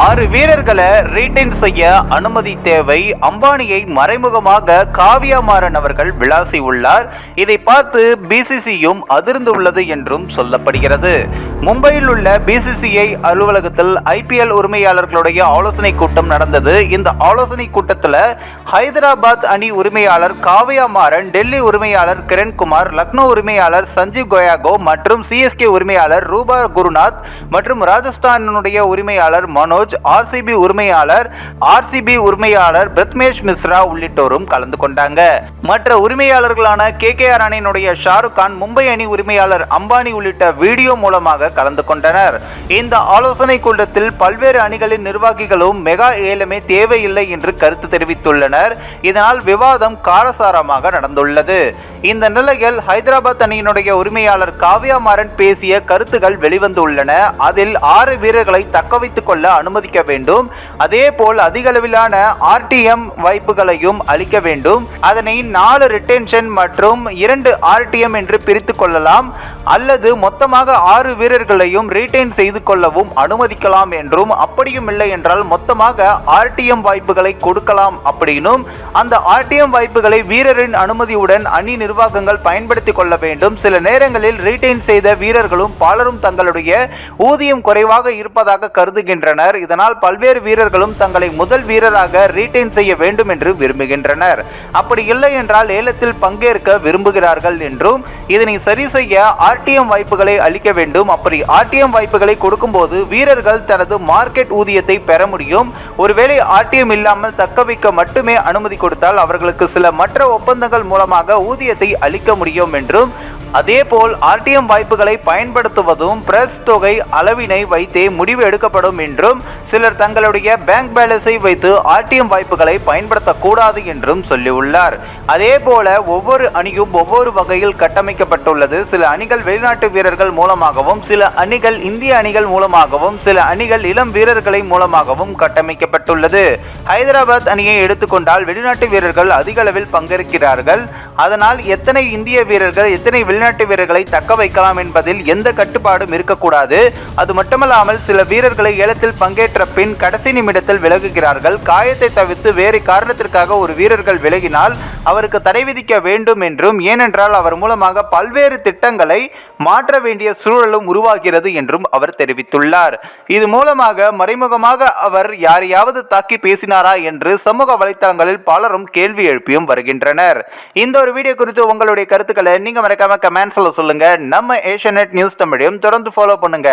ஆறு வீரர்களை ரீட்டைன் செய்ய அனுமதி தேவை. அம்பானியை மறைமுகமாக காவியா மாறன் அவர்கள் விளாசி உள்ளார். இதை பார்த்து பிசிசியும் அதிர்ந்துள்ளது என்றும் சொல்லப்படுகிறது. மும்பையில் உள்ள பிசிசிஐ அலுவலகத்தில் ஐபிஎல் உரிமையாளர்களுடைய ஆலோசனை கூட்டம் நடந்தது. இந்த ஆலோசனை கூட்டத்தில் ஹைதராபாத் அணி உரிமையாளர் காவியா மாறன் டெல்லி உரிமையாளர் கிரண்குமார் லக்னோ உரிமையாளர் சஞ்சீவ் கோயாகோ மற்றும் சிஎஸ்கே உரிமையாளர் ரூபா குருநாத் மற்றும் ராஜஸ்தானுடைய உரிமையாளர் மனோஜ் ஆர்சிபி உரிமையாளர் ஆர்சிபி உரிமையாளர் பிரத்மேஷ் மிஸ்ரா உள்ளிட்டோரும் கலந்து கொண்டாங்க. மற்ற உரிமையாளர்களான கே கே ஆர் அணியினுடைய ஷாருக் கான் மும்பை அணி உரிமையாளர் அம்பானி உள்ளிட்ட வீடியோ மூலமாக கலந்து கொண்டனர். இந்த ஆலோசனை கூட்டத்தில் பல்வேறு அணிகளின் நிர்வாகிகளும் மெகா ஏலமே தேவையில்லை என்று கருத்து தெரிவித்துள்ளனர். இதனால் விவாதம் காரசாரமாக நடந்துள்ளது. இந்த நிலையில் ஹைதராபாத் அணியினுடைய உரிமையாளர் காவ்யா மாறன் பேசிய கருத்துகள் வெளிவந்துள்ளன. அதில் ஆறு வீரர்களை தக்க வைத்துக் கொள்ள அனுமதிக்க வேண்டும். அதே போல் அதிக அளவிலான ஆர்டிஎம் வாய்ப்புகளையும் அளிக்க வேண்டும். அதனை நாலு ரிட்டென்ஷன் மற்றும் இரண்டு ஆர்டிஎம் என்று பிரித்து கொள்ளலாம். அல்லது மொத்தமாக ஆறு வீரர்களையும் ரீட்டைன் செய்து கொள்ளவும் அனுமதிக்கலாம் என்றும் அப்படியும் இல்லை என்றால் மொத்தமாக ஆர்டிஎம் வாய்ப்புகளை கொடுக்கலாம் அப்படின்னும் அந்த ஆர்டிஎம் வாய்ப்புகளை வீரரின் அனுமதியுடன் அணி நிர்வாகங்கள் பயன்படுத்திக் கொள்ள வேண்டும். சில நேரங்களில் ரீட்டைன் செய்த வீரர்களும் பலரும் தங்களுடைய ஊதியம் குறைவாக இருப்பதாக கருதுகின்றனர். இதனால் பல்வேறு வீரர்களும் தங்களை முதல் வீரராக ரீட்டைன் செய்ய வேண்டும் என்று விரும்புகின்றனர். அப்படி இல்லை என்றால் ஏலத்தில் பங்கேற்க விரும்புகிறார்கள் என்றும் இதனை சரி செய்ய ஆர்டிஎம் வாய்ப்புகளை அளிக்க வேண்டும். அப்படி ஆர்டிஎம் வாய்ப்புகளை கொடுக்கும்போது வீரர்கள் தனது மார்க்கெட் ஊதியத்தை பெற முடியும். ஒருவேளை ஆர்டிஎம் இல்லாமல் தக்க வைக்க மட்டுமே அனுமதி கொடுத்தால் அவர்களுக்கு சில மற்ற ஒப்பந்தங்கள் மூலமாக ஊதியத்தை அளிக்க முடியும் என்றும் அதேபோல் ஆர்டிஎம் வாய்ப்புகளை பயன்படுத்துவதும் பிரஸ் தொகை அளவினை வைத்தே முடிவு எடுக்கப்படும் என்றும் சிலர் தங்களுடைய பேங்க் பேலன்ஸை வைத்து ஆர்டிஎம் வாய்ப்புகளை பயன்படுத்தக்கூடாது என்றும் சொல்லியுள்ளார். அதேபோல ஒவ்வொரு அணியும் ஒவ்வொரு வகையில் கட்டமைக்கப்பட்டுள்ளது. சில அணிகள் வெளிநாட்டு வீரர்கள் மூலமாகவும் சில அணிகள் இந்திய அணிகள் மூலமாகவும் சில அணிகள் இளம் வீரர்களை மூலமாகவும் கட்டமைக்கப்பட்டுள்ளது. ஹைதராபாத் அணியை எடுத்துக்கொண்டால் வெளிநாட்டு வீரர்கள் அதிக அளவில் பங்கேற்கிறார்கள். அதனால் எத்தனை இந்திய வீரர்கள் எத்தனை வெளிநாட்டு வீரர்களை தக்க வைக்கலாம் என்பதில் எந்த கட்டுப்பாடும் இருக்கக்கூடாது. அது மட்டுமல்லாமல் சில வீரர்களை ஏலத்தில் பங்கேற்ற பின் கடைசி நிமிடத்தில் விலகுகிறார்கள். காயத்தை தவிர்த்து வேறு காரணத்திற்காக ஒரு வீரர்கள் விலகினால் அவருக்கு தடை விதிக்க வேண்டும் என்றும் ஏனென்றால் அவர் மூலமாக பல்வேறு திட்டங்களை மாற்ற வேண்டிய சூழலும் உருவாகிறது என்றும் அவர் தெரிவித்துள்ளார். இது மூலமாக மறைமுகமாக அவர் யாரையாவது தாக்கி பேசினாரா என்று சமூக வலைத்தளங்களில் பலரும் கேள்வி எழுப்பியும் வருகின்றனர். இந்த ஒரு வீடியோ குறித்து உங்களுடைய கருத்துக்களை நீங்க மறக்காம கமெண்ட்ஸ்ல சொல்லுங்க. நம்ம ஏஷியநெட் நியூஸ் தமிழையும் தொடர்ந்து ஃபாலோ பண்ணுங்க.